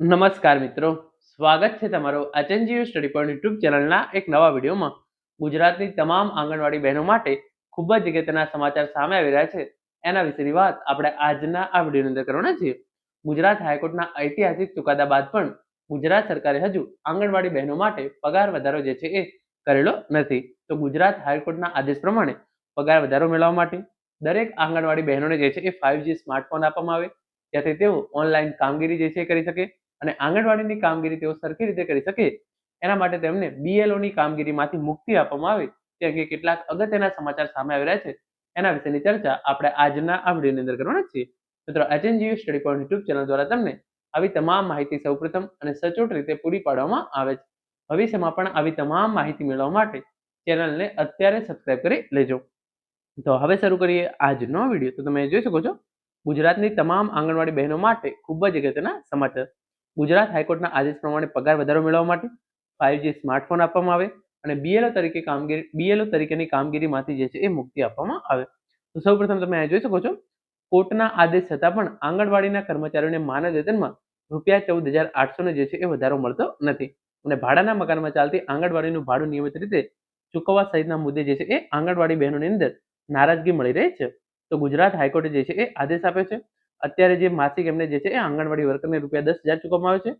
નમસ્કાર મિત્રો. સ્વાગત છે તમારું આચંજીવ સ્ટડી પોઈન્ટ યુટ્યુબ ચેનલના એક નવા વિડીયોમાં. ગુજરાતની તમામ આંગણવાડી બહેનો માટે ખૂબ જ અગત્યના સમાચાર સામે આવી રહ્યા છે. એના વિશેની વાત આપણે આજના આ વિડીયોની અંદર કરવાના છીએ. ગુજરાત હાઈકોર્ટના ઐતિહાસિક ચુકાદા બાદ પણ ગુજરાત સરકારે હજુ આંગણવાડી બહેનો માટે પગાર વધારો જે છે એ કરેલો નથી. તો ગુજરાત હાઈકોર્ટના આદેશ પ્રમાણે પગાર વધારો મેળવવા માટે દરેક આંગણવાડી બહેનોને જે છે એ ફાઇવ સ્માર્ટફોન આપવામાં આવે. ત્યાંથી તેઓ ઓનલાઈન કામગીરી જે છે એ કરી શકે. અને આંગણવાડીની કામગીરી તેઓ સરખી રીતે કરી શકે, એના માટે તેમને બીએલઓની કામગીરીમાંથી મુક્તિ આપવામાં આવે. તે અંગે કેટલાક અગત્યના સમાચાર સામે આવી રહ્યા છે, એના વિશેની ચર્ચા આપણે આજના આ વિડીયોની અંદર કરવાના છીએ. મિત્રો HNGU study point YouTube channel દ્વારા તમને આવી તમામ માહિતી સૌપ્રથમ અને સચોટ રીતે પૂરી પાડવામાં આવે છે. ભવિષ્યમાં પણ આવી તમામ માહિતી મેળવવા માટે ચેનલને અત્યારે સબસ્ક્રાઇબ કરી લેજો. તો હવે શરૂ કરીએ આજનો વીડિયો. તો તમે જોઈ શકો છો, ગુજરાતની તમામ આંગણવાડી બહેનો માટે ખૂબ જ અગત્યના સમાચાર. ગુજરાત હાઈકોર્ટના આદેશ પ્રમાણે પગાર વધારો મેળવવા માટે ફાઇવજી સ્માર્ટફોન આપવામાં આવે અને બીએલઓ તરીકે કામગીરી બીએલઓ તરીકેની કામગીરીમાંથી જે છે એ મુક્તિ આપવામાં આવે. તો સૌપ્રથમ તમે અહીં જોઈ શકો છો, કોર્ટના આદેશ છતાં પણ આંગણવાડીના કર્મચારીઓને માનદ વેતનમાં રૂપિયા ચૌદ હજાર આઠસો જે છે એ વધારો મળતો નથી અને ભાડાના મકાનમાં ચાલતી આંગણવાડીનું ભાડું નિયમિત રીતે ચૂકવવા સહિતના મુદ્દે જે છે એ આંગણવાડી બહેનોની અંદર નારાજગી મળી રહી છે. તો ગુજરાત હાઈકોર્ટે જે છે એ આદેશ આપ્યો છે અત્યારે જે માસિક એમને જે છે, એ આંગણવાડી વર્કરને રૂપિયા દસ હજાર ચૂકવવામાં આવે છે.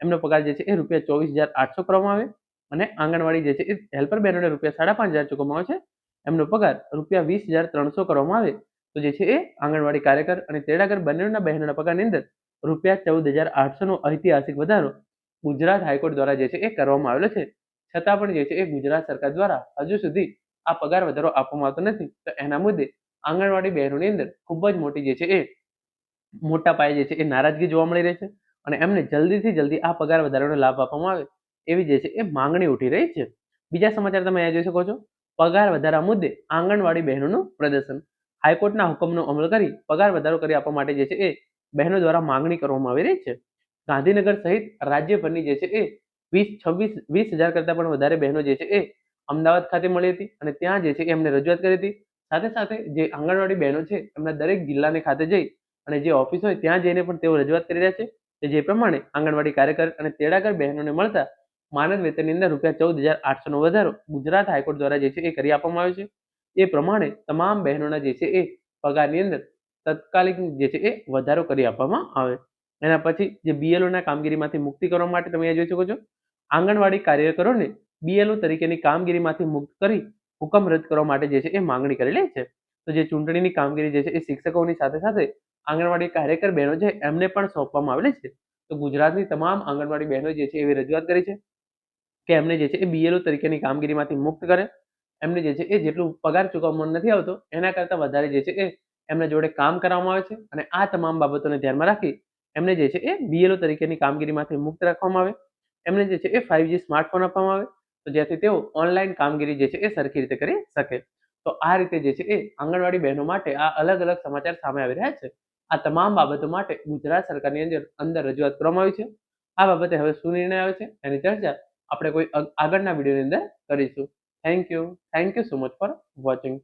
એમનો પગાર જે છે, એ રૂપિયા ચોવીસ હજાર આઠસો કરવામાં આવે અને આંગણવાડી જે છે, એ હેલ્પર બહેનોને રૂપિયા સાડા પાંચ હજાર ચૂકવવામાં આવે છે. એમનો પગાર રૂપિયા વીસ હજાર ત્રણસો કરવામાં આવે. તો જે છે, એ આંગણવાડી કાર્યકર અને તેડાગર બંનેના બહેનોના પગારની અંદર રૂપિયા ચૌદ હજાર આઠસોનો ઐતિહાસિક વધારો ગુજરાત હાઈકોર્ટ દ્વારા જે છે, એ કરવામાં આવેલો છે. છતાં પણ જે છે, એ ગુજરાત સરકાર દ્વારા હજુ સુધી આ પગાર વધારો આપવામાં આવતો નથી. તો એના મુદ્દે આંગણવાડી બહેનોની અંદર ખૂબ જ મોટી જે છે, એ મોટા પાયે જે છે એ નારાજગી જોવા મળી રહી છે અને એમને જલ્દીથી જલ્દી આ પગાર વધારાનો લાભ આપવામાં આવે એવી જે છે એ માંગણી ઉઠી રહી છે. બીજા સમાચાર તમે અહીંયા જોઈ શકો છો. પગાર વધારા મુદ્દે આંગણવાડી બહેનોનું પ્રદર્શન. હાઈકોર્ટના હુકમનો અમલ કરી પગાર વધારો કરી આપવા માટે જે છે એ બહેનો દ્વારા માંગણી કરવામાં આવી રહી છે. ગાંધીનગર સહિત રાજ્યભરની જે છે એ વીસ, છવ્વીસ, વીસ હજાર કરતાં પણ વધારે બહેનો જે છે એ અમદાવાદ ખાતે મળી હતી અને ત્યાં જે છે એમને રજૂઆત કરી હતી. સાથે સાથે જે આંગણવાડી બહેનો છે એમના દરેક જિલ્લાને ખાતે જઈ અને જે ઓફિસ હોય ત્યાં જઈને પણ તેઓ રજૂઆત કરી રહ્યા છે જે પ્રમાણે આંગણવાડી કાર્યકર અને તેડાગર બહેનોને મળતા માનદ વેતનની અંદર રૂપિયા ચૌદ હજાર આઠસોનો વધારો ગુજરાત હાઈકોર્ટ દ્વારા જે છે એ કરી આપવામાં આવ્યો છે. એ પ્રમાણે તમામ બહેનોના જે છે એ પગારની અંદર તત્કાલિક જે છે એ વધારો કરી આપવામાં આવે. એના પછી જે બીએલઓના કામગીરીમાંથી મુક્તિ કરવા માટે તમે જોઈ શકો છો. આંગણવાડી કાર્યકરોને બીએલઓ તરીકેની કામગીરીમાંથી મુક્ત કરી હુકમ રદ કરવા માટે જે છે એ માંગણી કરેલી છે. તો જે ચૂંટણીની કામગીરી જે છે એ શિક્ષકોની સાથે સાથે આંગણવાડી કાર્યકર બહેનો છે, એમને પણ સોંપવામાં આવેલી છે. તો ગુજરાતની તમામ આંગણવાડી બહેનો જે છે, એવી રજૂઆત કરી છે કે એમને જે છે, એ બીએલઓ તરીકેની કામગીરીમાંથી મુક્ત કરે. એમને જે છે, એ જેટલું પગાર ચૂકવવામાં નથી આવતો, એના કરતાં વધારે જે છે, એ એમના જોડે કામ કરવામાં આવે છે અને આ તમામ બાબતોને ધ્યાનમાં રાખી એમને જે છે, એ બીએલઓ તરીકેની કામગીરીમાંથી મુક્ત રાખવામાં આવે. એમને જે છે, એ ફાઇવ સ્માર્ટફોન આપવામાં આવે. તો જેથી તેઓ ઓનલાઈન કામગીરી જે છે, એ સરખી રીતે કરી શકે. તો આ રીતે જે છે, એ આંગણવાડી બહેનો માટે આ અલગ અલગ સમાચાર સામે આવી રહ્યા છે. આ તમામ બાબતો માટે ગુજરાત સરકારની અંદર અંદર રજૂઆત કરવામાં આવી છે. આ બાબતે હવે શું નિર્ણય આવે છે એની ચર્ચા આપણે કોઈ આગળના વિડીયોની અંદર કરીશું. Thank you thank you so much for watching